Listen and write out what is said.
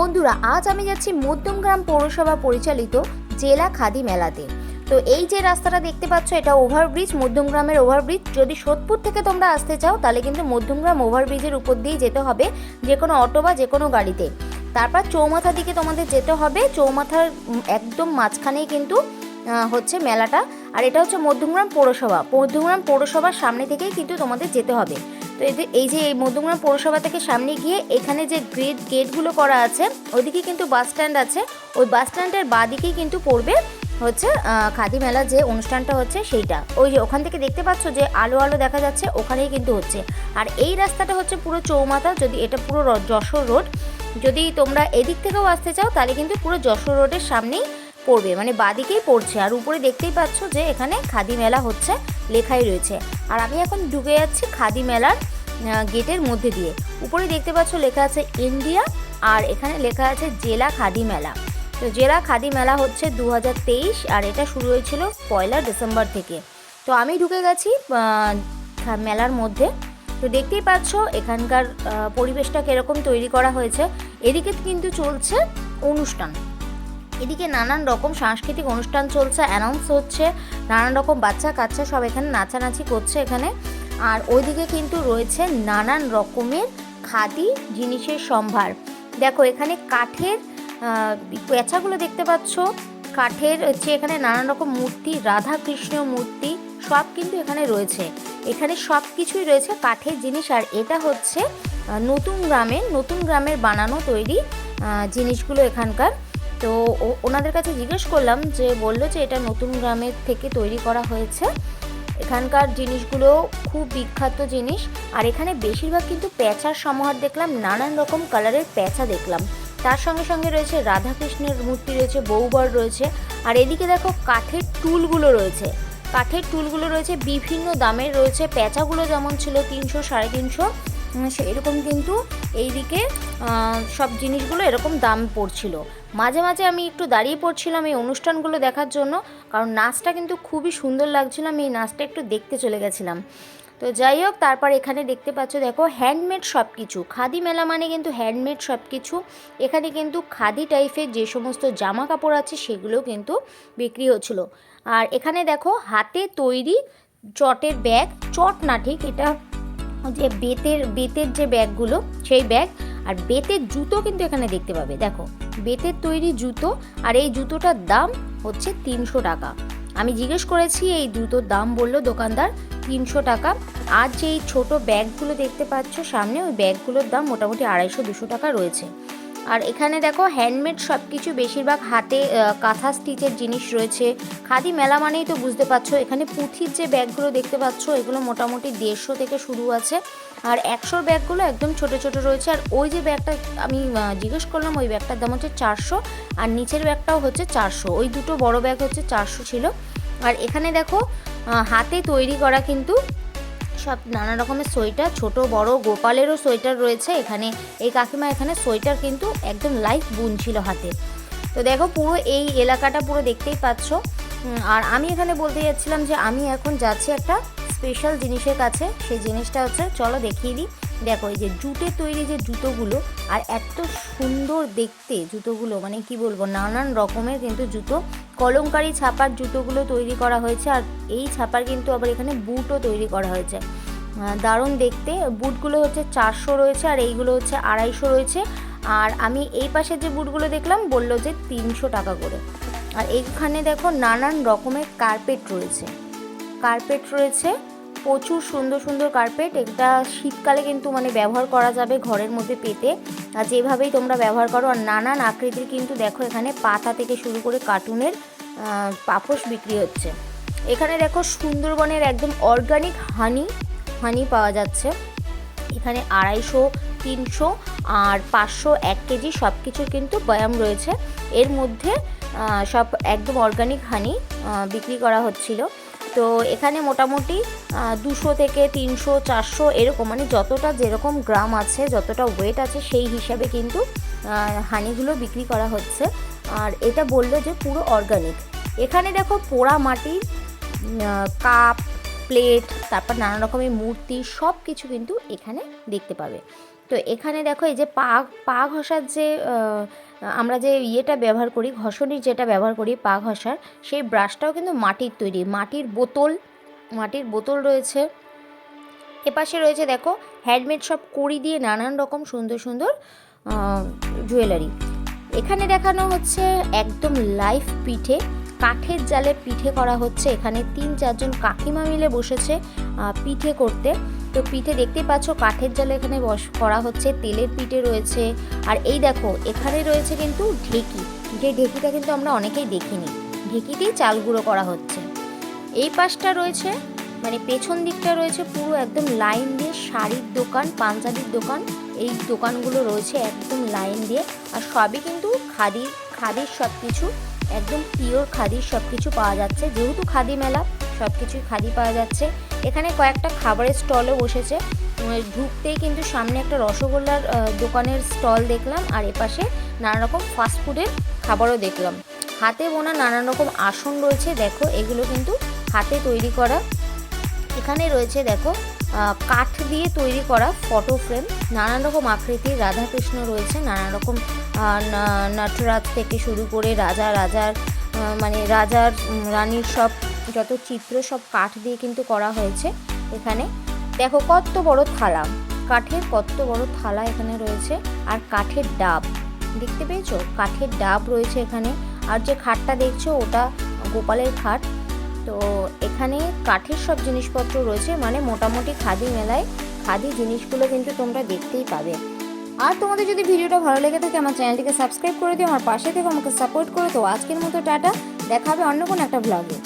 বন্ধুরা, আজ আমি যাচ্ছি মধ্যমগ্রাম পৌরসভা পরিচালিত জেলা খাদি মেলাতে। তো এই যে রাস্তাটা দেখতে পাচ্ছ, এটা ওভারব্রিজ মধ্যমগ্রামের ওভারব্রিজ। যদি সোদপুর থেকে তোমরা আসতে চাও, তাহলে কিন্তু মধ্যমগ্রাম ওভারব্রিজের উপর দিয়ে যেতে হবে, যে কোনো অটো বা যে কোনো গাড়িতে। তারপর চৌমাথা দিকে তোমাদের যেতে হবে, চৌমাথার একদম মাঝখানেই কিন্তু হচ্ছে মেলাটা। আর এটা হচ্ছে মধ্যমগ্রাম পৌরসভা। মধ্যমগ্রাম পৌরসভার সামনে থেকেই কিন্তু তোমাদের যেতে হবে। তো এই যে এই মধ্যমগ্রাম পৌরসভা থেকে সামনে গিয়ে এখানে যে গেট গেটগুলো করা আছে ওইদিকে কিন্তু বাস স্ট্যান্ড আছে। ওই বাস স্ট্যান্ডের বাদিকেই কিন্তু পড়বে হচ্ছে খাদি মেলা যে অনুষ্ঠানটা হচ্ছে সেইটা। ওই যে ওখান থেকে দেখতে পাচ্ছ যে আলো আলো দেখা যাচ্ছে, ওখানেই কিন্তু হচ্ছে। আর এই রাস্তাটা হচ্ছে পুরো চৌমাথা, যদি এটা পুরো যশোর রোড যদি তোমরা এদিক থেকেও আসতে চাও, তাহলে কিন্তু পুরো যশোর রোডের সামনেই পড়বে মানে বাদিকেই পড়ছে। আর উপরে দেখতেই পাচ্ছ যে এখানে খাদি মেলা হচ্ছে, লেখাই রয়েছে। আর আমি এখন ঢুকে যাচ্ছি খাদি মেলার গেটের মধ্যে দিয়ে। উপরে দেখতে পাচ্ছ লেখা আছে ইন্ডিয়া, আর এখানে লেখা আছে জেলা খাদি মেলা। তো জেলা খাদি মেলা হচ্ছে দু হাজার তেইশ, আর এটা শুরু হয়েছিল পয়লা ডিসেম্বর থেকে। তো আমি ঢুকে গেছি মেলার মধ্যে। তো দেখতেই পাচ্ছ এখানকার পরিবেশটা কীরকম তৈরি করা হয়েছে। এদিকে কিন্তু চলছে অনুষ্ঠান। এদিকে নানান রকম সাংস্কৃতিক অনুষ্ঠান চলছে অ্যানাউন্স হচ্ছে, নানান রকম বাচ্চা কাচ্চা সব এখানে নাচানাচি করছে এখানে। আর ওইদিকে কিন্তু রয়েছে নানান রকমের খাদি জিনিসের সম্ভার। দেখো এখানে কাঠের পেঁচাগুলো দেখতে পাচ্ছ। কাঠের হচ্ছে এখানে নানান রকম মূর্তি রাধা কৃষ্ণ মূর্তি, সব কিন্তু এখানে রয়েছে। এখানে সব কিছুই রয়েছে কাঠের জিনিস। আর এটা হচ্ছে নতুন গ্রামের নতুন গ্রামের বানানো তৈরি জিনিসগুলো এখানকার। তো ওনাদের কাছে জিজ্ঞেস করলাম যে বলল যে এটা নতুন গ্রামের থেকে তৈরি করা হয়েছে। এখানকার জিনিসগুলো খুব বিখ্যাত জিনিস। আর এখানে বেশিরভাগ কিন্তু প্যাঁচার সমাহার দেখলাম, নানান রকম কালারের প্যাঁচা দেখলাম। তার সঙ্গে সঙ্গে রয়েছে রাধাকৃষ্ণের মূর্তি রয়েছে বৌবর রয়েছে। আর এদিকে দেখো কাঠের টুলগুলো রয়েছে। কাঠের টুলগুলো রয়েছে, বিভিন্ন দামের রয়েছে। প্যাঁচাগুলো যেমন ছিল তিনশো, সাড়ে তিনশো। এরকম কিন্তু এইদিকে আহ, সব জিনিসগুলো এরকম দাম পড়ছিল। মাঝে মাঝে আমি একটু দাঁড়িয়ে পড়ছিলাম এই অনুষ্ঠানগুলো দেখার জন্য কারণ নাচটা কিন্তু খুবই সুন্দর লাগছিল আমি এই নাচটা একটু দেখতে চলে গেছিলাম। তো যাই হোক তারপর এখানে দেখতে পাচ্ছ দেখো হ্যান্ডমেড সব কিছু খাদি মেলা মানে কিন্তু হ্যান্ডমেড সব কিছু এখানে কিন্তু খাদি টাইপের যে সমস্ত জামা কাপড় আছে সেগুলো কিন্তু বিক্রি হচ্ছিল। আর এখানে দেখো হাতে তৈরি চটের ব্যাগ চট না ঠিক? এটা যে বেতের বেতের যে ব্যাগগুলো, সেই ব্যাগ আর বেতের জুতো কিন্তু এখানে দেখতে পাবে। দেখো, বেতের তৈরি জুতো আর এই জুতোটার দাম হচ্ছে তিনশো টাকা। আমি জিজ্ঞেস করেছি, এই জুতোর দাম বলল দোকানদার, তিনশো টাকা। আর যে এই ছোটো ব্যাগগুলো দেখতে পাচ্ছ সামনে, ওই ব্যাগগুলোর দাম মোটামুটি আড়াইশো, দুশো টাকা রয়েছে। আর এখানে দেখো হ্যান্ডমেড সব কিছু বেশিরভাগ হাতে কাঁথা স্টিচের জিনিস রয়েছে। খাদি মেলা মানেই তো বুঝতে পারছ, এখানে পুঁথির যে ব্যাগগুলো দেখতে পাচ্ছ, এগুলো মোটামুটি দেড়শো থেকে শুরু আছে। আর একশোর ব্যাগগুলো একদম ছোট ছোট রয়েছে। আর ওই যে ব্যাগটা আমি জিজ্ঞেস করলাম, ওই ব্যাগটার দাম হচ্ছে চারশো, আর নিচের ব্যাগটাও হচ্ছে চারশো। ওই দুটো বড় ব্যাগ হচ্ছে চারশো ছিল। আর এখানে দেখো হাতে তৈরি করা কিন্তু সব নানা রকমের সোয়েটার, ছোট, বড়, গোপালেরও সোয়েটার রয়েছে। এখানে এই কাকিমা এখানে সোয়েটার কিন্তু একদম লাইট বুনছিল হাতে। তো দেখো পুরো এই এলাকাটা পুরো দেখতেই পাচ্ছ। আর আমি এখানে বলতে যাচ্ছিলাম যে আমি এখন যাচ্ছি একটা স্পেশাল জিনিসের কাছে। সেই জিনিসটা হচ্ছে, চলো দেখিয়ে দিই। দেখো, এই যে জুটের তৈরি যে জুতোগুলো, আর এত সুন্দর দেখতে জুতোগুলো মানে কি বলব, নানান রকমের কিন্তু জুতো। কলমকারি ছাপার জুতোগুলো তৈরি করা হয়েছে, আর এই ছাপার কিন্তু আবার এখানে বুটও তৈরি করা হয়েছে। দারুণ দেখতে। বুটগুলো হচ্ছে চারশো রয়েছে, আর এইগুলো হচ্ছে আড়াইশো রয়েছে। আর আমি এই পাশে যে বুটগুলো দেখলাম, বলল যে তিনশো টাকা করে। আর এইখানে দেখো, নানান রকমের কার্পেট রয়েছে। কার্পেট রয়েছে প্রচুর সুন্দর সুন্দর কার্পেট এটা শীতকালে কিন্তু মানে ব্যবহার করা যাবে ঘরের মধ্যে পেতে। আর যেভাবেই তোমরা ব্যবহার করো, আর নানান আকৃতির কিন্তু দেখো এখানে পাতা থেকে শুরু করে কার্টুনের পাপোশ বিক্রি হচ্ছে। এখানে দেখো সুন্দরবনের একদম অর্গানিক হানি হানি পাওয়া যাচ্ছে। এখানে আড়াইশো, তিনশো আর পাঁচশো এক কেজি সব কিছুর কিন্তু বয়াম রয়েছে। এর মধ্যে সব একদম অর্গানিক হানি বিক্রি করা হচ্ছিল। তো এখানে মোটামুটি দুশো থেকে তিনশো চারশো এরকম মানে যতটা যেরকম গ্রাম আছে যতটা ওয়েট আছে সেই হিসাবে কিন্তু হানিগুলো বিক্রি করা হচ্ছে। আর এটা বলল যে পুরো অর্গানিক এখানে দেখো পোড়া আহ, কাপ প্লেট তারপর নানা রকমের মূর্তি সব কিছু কিন্তু এখানে দেখতে পাবে। তো এখানে দেখো এই যে পা পা ঘষার যে আমরা যে ইয়েটা ব্যবহার করি, ঘষণির যেটা ব্যবহার করি পা ঘষার, সেই ব্রাশটাও কিন্তু মাটির তৈরি, মাটির বোতল মাটির বোতল রয়েছে। এপাশে রয়েছে দেখো হ্যান্ডমেড সব কড়ি দিয়ে নানান রকম সুন্দর সুন্দর জুয়েলারি এখানে দেখানো হচ্ছে একদম লাইভ পিঠে, কাঠের জালে পিঠে করা হচ্ছে। এখানে তিন চারজন কাকিমা মিলে বসেছে পিঠে করতে। তো পিঠে দেখতে পাচ্ছ কাঠের জালে এখানে বস, করা হচ্ছে, তেলের পিঠে রয়েছে। আর এই দেখো, এখানে রয়েছে কিন্তু ঢেকি। যে ঢেকিটা কিন্তু আমরা অনেকেই দেখিনি। ঢেকিতেই চাল গুঁড়ো করা হচ্ছে। এই পাশটা রয়েছে মানে পেছন দিকটা রয়েছে পুরো একদম লাইন দিয়ে শাড়ির দোকান, পাঞ্জাবির দোকান। এই দোকানগুলো রয়েছে একদম লাইন দিয়ে। আর সবই কিন্তু খাদির খাদির সব কিছু একদম পিওর খাদির সব কিছু পাওয়া যাচ্ছে। যেহেতু খাদি মেলা সব কিছুই খাদি পাওয়া যাচ্ছে। এখানে কয়েকটা খাবারের স্টলও বসেছে। ঢুকতেই কিন্তু সামনে একটা রসগোল্লার দোকানের স্টল দেখলাম আর এপাশে নানা রকম ফাস্টফুডের খাবারও দেখলাম। হাতে বোনা নানান রকম আসন রয়েছে, দেখো, এগুলো কিন্তু হাতে তৈরি করা। এখানে রয়েছে, দেখো কাঠ দিয়ে তৈরি করা ফটো ফ্রেম নানান রকম আকৃতির রাধাকৃষ্ণ রয়েছে নানান রকম নটরাজ থেকে শুরু করে রাজা, রাজার মানে রাজার রানীর সব যত চিত্র সব কাঠ দিয়ে কিন্তু করা হয়েছে এখানে। দেখো কত বড় থালা। কাঠের কত বড় থালা এখানে রয়েছে আর কাঠের ডাব। দেখতে পেয়েছ? কাঠের ডাব রয়েছে এখানে। আর যে খাটটা দেখছ ওটা গোপালের খাট। তো এখানে কাঠের সব জিনিসপত্র রয়েছে মানে মোটামুটি খাদি মেলায় খাদি জিনিসগুলো কিন্তু তোমরা দেখতেই পাবে। আর তোমাদের যদি ভিডিওটা ভালো লেগে থাকে, আমার চ্যানেলটিকে সাবস্ক্রাইব করে দিও, আমার পাশে থেকে আমাকে সাপোর্ট করে তো আজকের মতো টাটা, দেখাবে অন্য কোনো একটা ব্লগে